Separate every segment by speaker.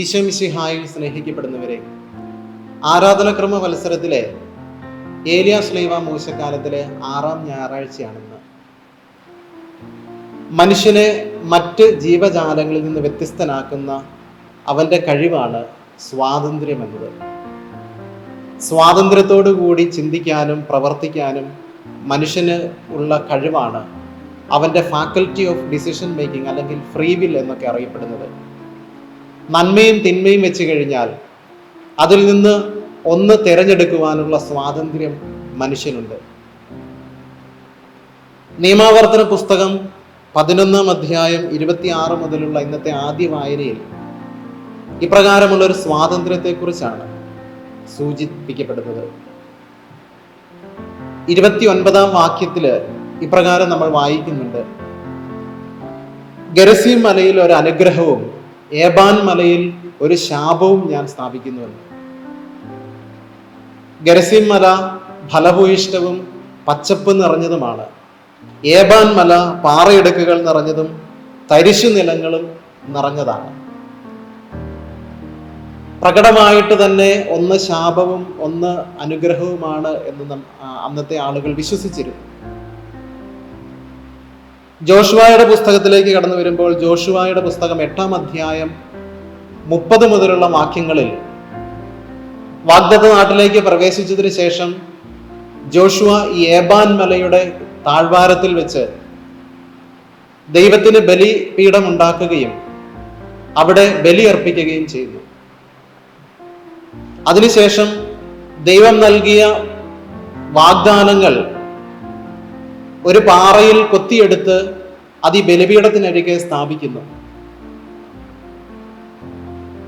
Speaker 1: ഈശോമിശിഹായിൽ സ്നേഹിക്കപ്പെടുന്നവരെ ആരാധനക്രമ മത്സരത്തിലെ ഏലിയ സ്ലൈവ മൂശക്കാലത്തിലെ ആറാം ഞായറാഴ്ചയാണെന്ന്. മനുഷ്യനെ മറ്റ് ജീവജാലങ്ങളിൽ നിന്ന് വ്യത്യസ്തനാക്കുന്ന അവന്റെ കഴിവാണ് സ്വാതന്ത്ര്യം എന്നത് സ്വാതന്ത്ര്യത്തോടു കൂടി ചിന്തിക്കാനും പ്രവർത്തിക്കാനും മനുഷ്യന് ഉള്ള കഴിവാണ് അവന്റെ ഫാക്കൽറ്റി ഓഫ് ഡിസിഷൻ മേക്കിംഗ് അല്ലെങ്കിൽ ഫ്രീ വിൽ എന്നൊക്കെ അറിയപ്പെടുന്നത്. നന്മയും തിന്മയും വെച്ച് കഴിഞ്ഞാൽ അതിൽ നിന്ന് ഒന്ന് തിരഞ്ഞെടുക്കുവാനുള്ള സ്വാതന്ത്ര്യം മനുഷ്യനുണ്ട്. നിയമാവർത്തന പുസ്തകം പതിനൊന്നാം അധ്യായം ഇരുപത്തിയാറ് മുതലുള്ള ഇന്നത്തെ ആദ്യ വായനയിൽ ഇപ്രകാരമുള്ള ഒരു സ്വാതന്ത്ര്യത്തെക്കുറിച്ചാണ് സൂചിപ്പിക്കപ്പെടുന്നത്. ഇരുപത്തി ഒൻപതാം വാക്യത്തിൽ ഇപ്രകാരം നമ്മൾ വായിക്കുന്നുണ്ട്. ഗരസീം മലയിൽ ഒരു അനുഗ്രഹവും ഏബാൻ മലയിൽ ഒരു ശാപവും ഞാൻ സ്ഥാപിക്കുന്നുവെന്ന് ഗരസിം മല ഫലഭൂയിഷ്ടവും പച്ചപ്പ് നിറഞ്ഞതുമാണ്. ഏബാൻ മല പാറയിടുക്കുകൾ നിറഞ്ഞതും തരിശു നിലങ്ങളും നിറഞ്ഞതാണ്. പ്രകടമായിട്ട് തന്നെ ഒന്ന് ശാപവും ഒന്ന് അനുഗ്രഹവുമാണ് എന്ന് അന്നത്തെ ആളുകൾ വിശ്വസിച്ചിരുന്നു. ജോഷുവായുടെ പുസ്തകത്തിലേക്ക് കടന്നു വരുമ്പോൾ ജോഷുവായുടെ പുസ്തകം എട്ടാം അധ്യായം മുപ്പത് മുതലുള്ള വാക്യങ്ങളിൽ വാഗ്ദത്ത നാട്ടിലേക്ക് പ്രവേശിച്ചതിന് ശേഷം ജോഷുവ ഈ ഏബാൻ മലയുടെ താഴ്വാരത്തിൽ വെച്ച് ദൈവത്തിന് ബലിപീഠം ഉണ്ടാക്കുകയും അവിടെ ബലി അർപ്പിക്കുകയും ചെയ്യുന്നു അതിനുശേഷം ദൈവം നൽകിയ വാഗ്ദാനങ്ങൾ ഒരു പാറയിൽ കൊത്തിയെടുത്ത് അത് ഈ ബലിപീഠത്തിനരികെ സ്ഥാപിക്കുന്നു.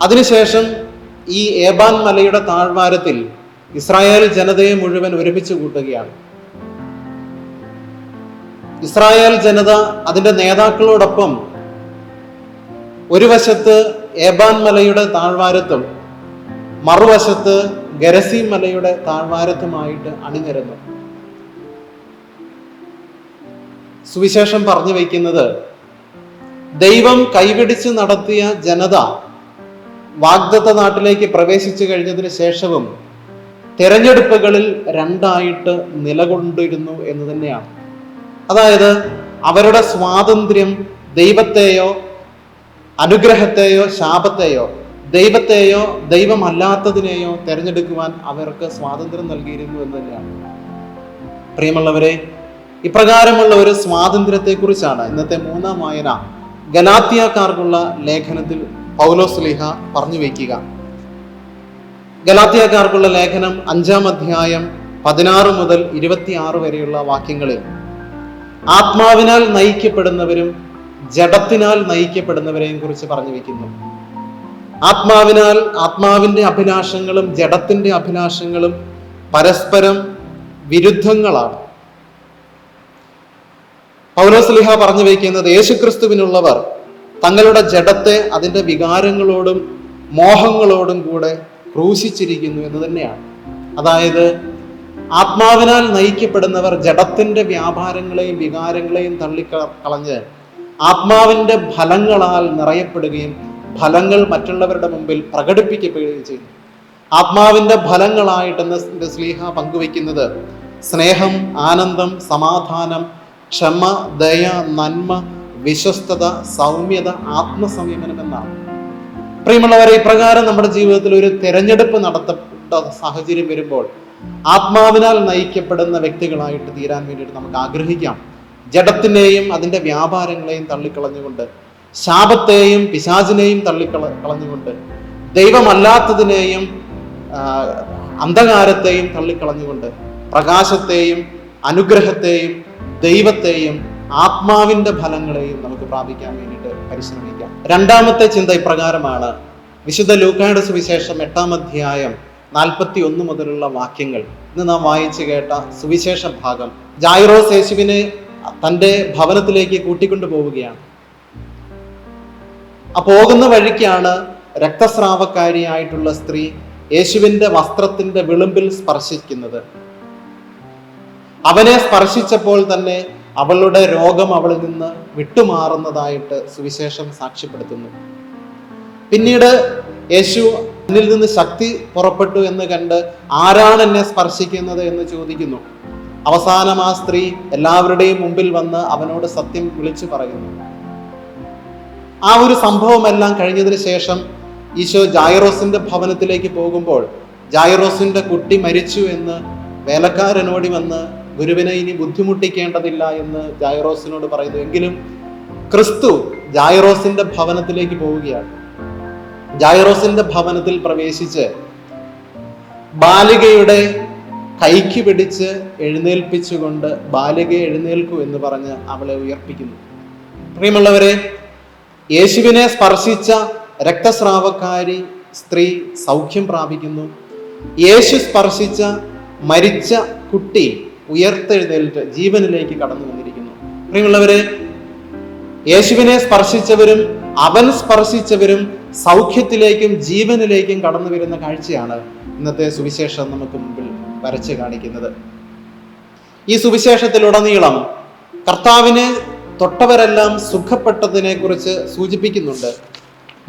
Speaker 1: അതിനുശേഷം ഈ ഏബാൻ മലയുടെ താഴ്വാരത്തിൽ ഇസ്രായേൽ ജനതയെ മുഴുവൻ ഒരുമിച്ച് കൂട്ടുകയാണ്. ഇസ്രായേൽ ജനത അതിന്റെ നേതാക്കളോടൊപ്പം ഒരു വശത്ത് ഏബാൻ മലയുടെ താഴ്വാരത്തും മറുവശത്ത് ഗരസി മലയുടെ താഴ്വാരത്തുമായിട്ട് അണിനിരന്നു. സുവിശേഷം പറഞ്ഞു വയ്ക്കുന്നത് ദൈവം കൈപിടിച്ച് നടത്തിയ ജനത വാഗ്ദത്ത നാട്ടിലേക്ക് പ്രവേശിച്ചു കഴിഞ്ഞതിന് ശേഷവും തിരഞ്ഞെടുപ്പുകളിൽ രണ്ടായിട്ട് നിലകൊണ്ടിരുന്നു എന്ന് തന്നെയാണ്. അതായത് അവരുടെ സ്വാതന്ത്ര്യം ദൈവത്തെയോ അനുഗ്രഹത്തെയോ ശാപത്തെയോ ദൈവത്തെയോ ദൈവമല്ലാത്തതിനെയോ തിരഞ്ഞെടുക്കുവാൻ അവർക്ക് സ്വാതന്ത്ര്യം നൽകിയിരുന്നു എന്ന് തന്നെയാണ്. പ്രിയമുള്ളവരെ ഇപ്രകാരമുള്ള ഒരു സ്വാതന്ത്ര്യത്തെക്കുറിച്ചാണ് ഇന്നത്തെ മൂന്നാം വായന ഗലാത്തിയക്കാർക്കുള്ള ലേഖനത്തിൽ പൗലോസ് ലിഹ പറഞ്ഞു വയ്ക്കുക ഗലാത്തിയക്കാർക്കുള്ള ലേഖനം അഞ്ചാം അധ്യായം പതിനാറ് മുതൽ ഇരുപത്തിയാറ് വരെയുള്ള വാക്യങ്ങളിൽ ആത്മാവിനാൽ നയിക്കപ്പെടുന്നവരും ജഡത്തിനാൽ നയിക്കപ്പെടുന്നവരെയും കുറിച്ച് പറഞ്ഞു വെക്കുന്നു. ആത്മാവിനാൽ ആത്മാവിന്റെ അഭിലാഷങ്ങളും ജഡത്തിന്റെ അഭിലാഷങ്ങളും പരസ്പരം വിരുദ്ധങ്ങളാണ്. പൗലോസ്ലിഹ പറഞ്ഞു വയ്ക്കുന്നത് യേശുക്രിസ്തുവിനുള്ളവർ തങ്ങളുടെ ജഡത്തെ അതിന്റെ വികാരങ്ങളോടും മോഹങ്ങളോടും കൂടെ ക്രൂശിച്ചിരിക്കുന്നു എന്ന് തന്നെയാണ്. അതായത് ആത്മാവിനാൽ നയിക്കപ്പെടുന്നവർ ജഡത്തിന്റെ വ്യാപാരങ്ങളെയും വികാരങ്ങളെയും തള്ളിക്ക കളഞ്ഞ് ആത്മാവിന്റെ ഫലങ്ങളാൽ നിറയപ്പെടുകയും ഫലങ്ങൾ മറ്റുള്ളവരുടെ മുമ്പിൽ പ്രകടിപ്പിക്കപ്പെടുകയും ചെയ്യുന്നു. ആത്മാവിന്റെ ഫലങ്ങളായിട്ടെന്ന് സ്ലീഹ പങ്കുവയ്ക്കുന്നത് സ്നേഹം ആനന്ദം സമാധാനം ക്ഷമ ദയ നന്മ വിശ്വസ്തത സൗമ്യത ആത്മസംയമനം എന്നാണ്. പ്രിയമുള്ളവരെ ഇപ്രകാരം നമ്മുടെ ജീവിതത്തിൽ ഒരു തിരഞ്ഞെടുപ്പ് നടത്തപ്പെട്ട സാഹചര്യം വരുമ്പോൾ ആത്മാവിനാൽ നയിക്കപ്പെടുന്ന വ്യക്തികളായിട്ട് തീരാൻ വേണ്ടിയിട്ട് നമുക്ക് ആഗ്രഹിക്കാം. ജഡത്തിനെയും അതിന്റെ വ്യാപാരങ്ങളെയും തള്ളിക്കളഞ്ഞുകൊണ്ട് ശാപത്തെയും പിശാചിനെയും തള്ളിക്കള കളഞ്ഞുകൊണ്ട് ദൈവമല്ലാത്തതിനെയും അന്ധകാരത്തെയും തള്ളിക്കളഞ്ഞുകൊണ്ട് പ്രകാശത്തെയും അനുഗ്രഹത്തെയും ദൈവത്തെയും ആത്മാവിന്റെ ഫലങ്ങളെയും നമുക്ക് പ്രാപിക്കാൻ വേണ്ടിയിട്ട് പരിശ്രമിക്കാം. രണ്ടാമത്തെ ചിന്ത ഇപ്രകാരമാണ്. വിശുദ്ധ ലൂക്കായുടെ സുവിശേഷം എട്ടാം അധ്യായം നാൽപ്പത്തി ഒന്ന് മുതലുള്ള വാക്യങ്ങൾ. ഇന്ന് നാം വായിച്ചു കേട്ട സുവിശേഷ ഭാഗം. ജായിറോസ് യേശുവിനെ തന്റെ ഭവനത്തിലേക്ക് കൂട്ടിക്കൊണ്ടു പോവുകയാണ്. ആ പോകുന്ന വഴിക്കാണ് രക്തസ്രാവക്കാരിയായിട്ടുള്ള സ്ത്രീ യേശുവിന്റെ വസ്ത്രത്തിന്റെ വിളിമ്പിൽ സ്പർശിക്കുന്നത്. അവനെ സ്പർശിച്ചപ്പോൾ തന്നെ അവളുടെ രോഗം അവളിൽ നിന്ന് വിട്ടുമാറുന്നതായിട്ട് സുവിശേഷം സാക്ഷ്യപ്പെടുത്തുന്നു. പിന്നീട് യേശു എന്നിൽ നിന്ന് ശക്തി പുറപ്പെട്ടു എന്ന് കണ്ട് ആരാണ് എന്നെ സ്പർശിക്കുന്നത് എന്ന് ചോദിക്കുന്നു. അവസാനം ആ സ്ത്രീ എല്ലാവരുടെയും മുമ്പിൽ വന്ന് അവനോട് സത്യം വിളിച്ചു പറയുന്നു. ആ ഒരു സംഭവമെല്ലാം കഴിഞ്ഞതിന് ശേഷം ഈശോ ജായറോസിന്റെ ഭവനത്തിലേക്ക് പോകുമ്പോൾ ജായറോസിന്റെ കുട്ടി മരിച്ചു എന്ന് വേലക്കാരനോടി വന്ന് ഗുരുവിനെ ഇനി ബുദ്ധിമുട്ടിക്കേണ്ടതില്ല എന്ന് ജായറോസിനോട് പറയുന്നു. എങ്കിലും ക്രിസ്തു ജായറോസിന്റെ ഭവനത്തിലേക്ക് പോവുകയാണ്. ജായറോസിന്റെ ഭവനത്തിൽ പ്രവേശിച്ച് ബാലികയുടെ കൈക്ക് പിടിച്ച് എഴുന്നേൽപ്പിച്ചുകൊണ്ട് ബാലിക എഴുന്നേൽക്കൂ എന്ന് പറഞ്ഞ് അവളെ ഉയർപ്പിക്കുന്നു. പ്രിയമുള്ളവരെ യേശുവിനെ സ്പർശിച്ച രക്തസ്രാവക്കാരി സ്ത്രീ സൗഖ്യം പ്രാപിക്കുന്നു. യേശു സ്പർശിച്ച മരിച്ച കുട്ടി ഉയർത്തെഴുന്നേൽറ്റ് ജീവനിലേക്ക് കടന്നു വന്നിരിക്കുന്നു. പ്രിയമുള്ളവരെ യേശുവിനെ സ്പർശിച്ചവരും അവൻ സ്പർശിച്ചവരും സൗഖ്യത്തിലേക്കും ജീവനിലേക്കും കടന്നു വരുന്ന കാഴ്ചയാണ് ഇന്നത്തെ സുവിശേഷം നമുക്ക് മുമ്പിൽ വരച്ച് കാണിക്കുന്നത്. ഈ സുവിശേഷത്തിലുടനീളം കർത്താവിനെ തൊട്ടവരെല്ലാം സുഖപ്പെട്ടതിനെ കുറിച്ച് സൂചിപ്പിക്കുന്നുണ്ട്.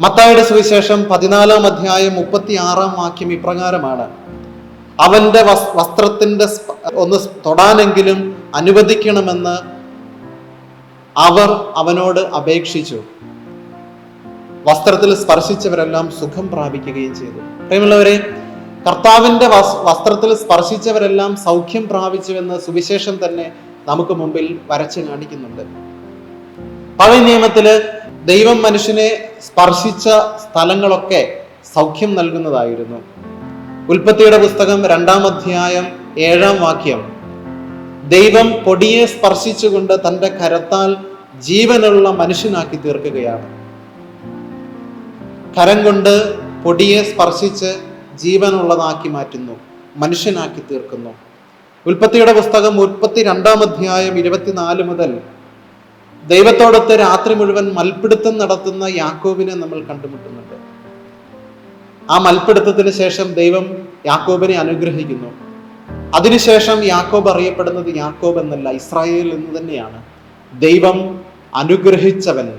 Speaker 1: മത്തായുടെ സുവിശേഷം പതിനാലാം അധ്യായം മുപ്പത്തി ആറാം വാക്യം ഇപ്രകാരമാണ്. അവന്റെ വസ്ത്രത്തിന്റെ ഒന്ന് തൊടാനെങ്കിലും അനുവദിക്കണമെന്ന് അവർ അവനോട് അപേക്ഷിച്ചു. വസ്ത്രത്തിൽ സ്പർശിച്ചവരെല്ലാം സുഖം പ്രാപിക്കുകയും ചെയ്തു. പ്രിയമുള്ളവരെ കർത്താവിന്റെ വസ്- വസ്ത്രത്തിൽ സ്പർശിച്ചവരെല്ലാം സൗഖ്യം പ്രാപിച്ചുവെന്ന് സുവിശേഷം തന്നെ നമുക്ക് മുമ്പിൽ വരച്ചു കാണിക്കുന്നുണ്ട്. പഴയ നിയമത്തിൽ ദൈവം മനുഷ്യനെ സ്പർശിച്ച സ്ഥലങ്ങളൊക്കെ സൗഖ്യം നൽകുന്നതായിരുന്നു. ഉൽപ്പത്തിയുടെ പുസ്തകം രണ്ടാം അധ്യായം ഏഴാം വാക്യം. ദൈവം പൊടിയെ സ്പർശിച്ചുകൊണ്ട് തന്റെ കരത്താൽ ജീവനുള്ള മനുഷ്യനാക്കി തീർക്കുകയാണ്. കരം കൊണ്ട് പൊടിയെ സ്പർശിച്ച് ജീവനുള്ളതാക്കി മാറ്റുന്നു മനുഷ്യനാക്കി തീർക്കുന്നു. ഉൽപ്പത്തിയുടെ പുസ്തകം മുപ്പത്തി രണ്ടാം അധ്യായം ഇരുപത്തിനാല് മുതൽ ദൈവത്തോടൊത്ത് രാത്രി മുഴുവൻ മൽപിടുത്തം നടത്തുന്ന യാക്കോബിനെ നമ്മൾ കണ്ടുമുട്ടുന്നുണ്ട്. ആ മൽപ്പിടുത്തത്തിന് ശേഷം ദൈവം യാക്കോബിനെ അനുഗ്രഹിക്കുന്നു. അതിനുശേഷം യാക്കോബ് അറിയപ്പെടുന്നത് യാക്കോബ് എന്നല്ല ഇസ്രായേൽ എന്ന് തന്നെയാണ്. ദൈവം അനുഗ്രഹിച്ചവൻ.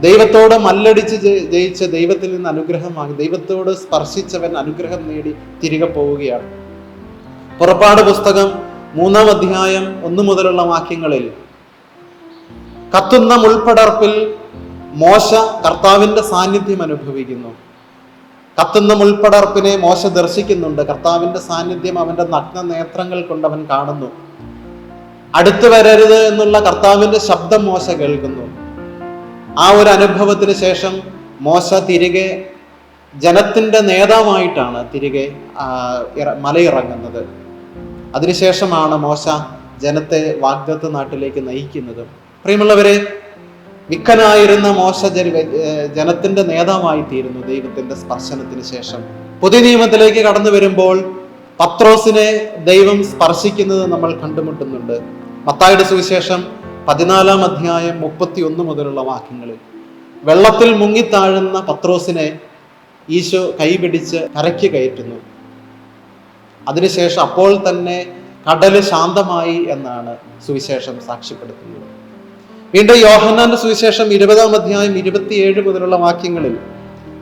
Speaker 1: ദൈവത്തോട് മല്ലടിച്ച് ജയിച്ച് ദൈവത്തിൽ നിന്ന് അനുഗ്രഹം വാങ്ങി ദൈവത്തോട് സ്പർശിച്ചവൻ അനുഗ്രഹം നേടി തിരികെ പോവുകയാണ്. പുറപ്പാട് പുസ്തകം മൂന്നാം അധ്യായം ഒന്നു മുതലുള്ള വാക്യങ്ങളിൽ കത്തുന്ന മുൾപ്പടർപ്പിൽ മോശ കർത്താവിന്റെ സാന്നിധ്യം അനുഭവിക്കുന്നു. കത്തുന്ന മുൾപ്പടർപ്പിനെ മോശ ദർശിക്കുന്നുണ്ട്. കർത്താവിന്റെ സാന്നിധ്യം അവന്റെ നഗ്ന നേത്രങ്ങൾ കൊണ്ട് അവൻ കാണുന്നു. അടുത്തു വരരുത് എന്നുള്ള കർത്താവിന്റെ ശബ്ദം മോശ കേൾക്കുന്നു. ആ ഒരു അനുഭവത്തിന് ശേഷം മോശ തിരികെ ജനത്തിന്റെ നേതാവായിട്ടാണ് തിരികെ മലയിറങ്ങുന്നത്. അതിനുശേഷമാണ് മോശ ജനത്തെ വാഗ്ദത്ത നാട്ടിലേക്ക് നയിക്കുന്നത്. പ്രിയമുള്ളവരെ വിക്കനായിരുന്ന മോശ ജനത്തിന്റെ നേതാവായി തീരുന്നു ദൈവത്തിന്റെ സ്പർശനത്തിന് ശേഷം. പുതിയ നിയമത്തിലേക്ക് കടന്നു വരുമ്പോൾ പത്രോസിനെ ദൈവം സ്പർശിക്കുന്നത് നമ്മൾ കണ്ടുമുട്ടുന്നുണ്ട്. മത്തായുടെ സുവിശേഷം പതിനാലാം അധ്യായം മുപ്പത്തി ഒന്ന് മുതലുള്ള വാക്യങ്ങളിൽ. വെള്ളത്തിൽ മുങ്ങിത്താഴുന്ന പത്രോസിനെ ഈശോ കൈപിടിച്ച് കരയ്ക്ക് കയറ്റുന്നു. അതിനുശേഷം അപ്പോൾ തന്നെ കടൽ ശാന്തമായി എന്നാണ് സുവിശേഷം സാക്ഷ്യപ്പെടുത്തുന്നത്. വീണ്ടും യോഹന്നാന്റെ സുവിശേഷം ഇരുപതാം അധ്യായം ഇരുപത്തിയേഴ് മുതലുള്ള വാക്യങ്ങളിൽ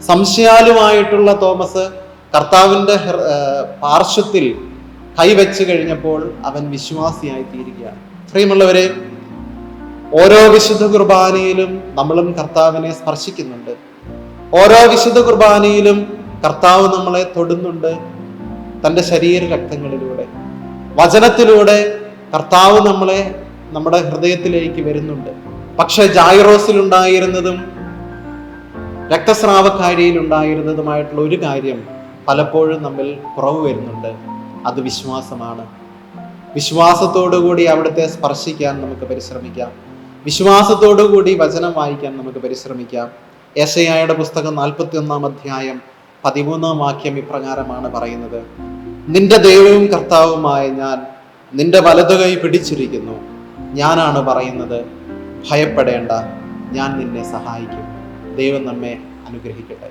Speaker 1: സംശയാലുമായിട്ടുള്ള തോമസ് ഏർ പാർശ്വത്തിൽ കൈവച്ച് കഴിഞ്ഞപ്പോൾ അവൻ വിശ്വാസിയായി തീരുകയാണ്. പ്രിയമുള്ളവരെ ഓരോ വിശുദ്ധ കുർബാനയിലും നമ്മളും കർത്താവിനെ സ്പർശിക്കുന്നുണ്ട്. ഓരോ വിശുദ്ധ കുർബാനയിലും കർത്താവ് നമ്മളെ തൊടുന്നുണ്ട് തന്റെ ശരീര രക്തങ്ങളിലൂടെ വചനത്തിലൂടെ കർത്താവ് നമ്മളെ നമ്മുടെ ഹൃദയത്തിലേക്ക് വരുന്നുണ്ട്. പക്ഷെ ജായറോസിൽ ഉണ്ടായിരുന്നതും രക്തസ്രാവക്കാരിയിൽ ഉണ്ടായിരുന്നതുമായിട്ടുള്ള ഒരു കാര്യം പലപ്പോഴും നമ്മിൽ കുറവ് വരുന്നുണ്ട്. അത് വിശ്വാസമാണ്. വിശ്വാസത്തോടുകൂടി അവിടുത്തെ സ്പർശിക്കാൻ നമുക്ക് പരിശ്രമിക്കാം. വിശ്വാസത്തോടുകൂടി വചനം വായിക്കാൻ നമുക്ക് പരിശ്രമിക്കാം. യശയായുടെ പുസ്തകം നാൽപ്പത്തി ഒന്നാം അധ്യായം പതിമൂന്നാം വാക്യം ഇപ്രകാരമാണ് പറയുന്നത്. നിന്റെ ദൈവവും കർത്താവുമായ ഞാൻ നിന്റെ വലതുകൈ പിടിച്ചിരിക്കുന്നു. ഞാനാണ് പറയുന്നത്. ഭയപ്പെടേണ്ട. ഞാൻ നിന്നെ സഹായിക്കും. ദൈവം നമ്മെ അനുഗ്രഹിക്കട്ടെ.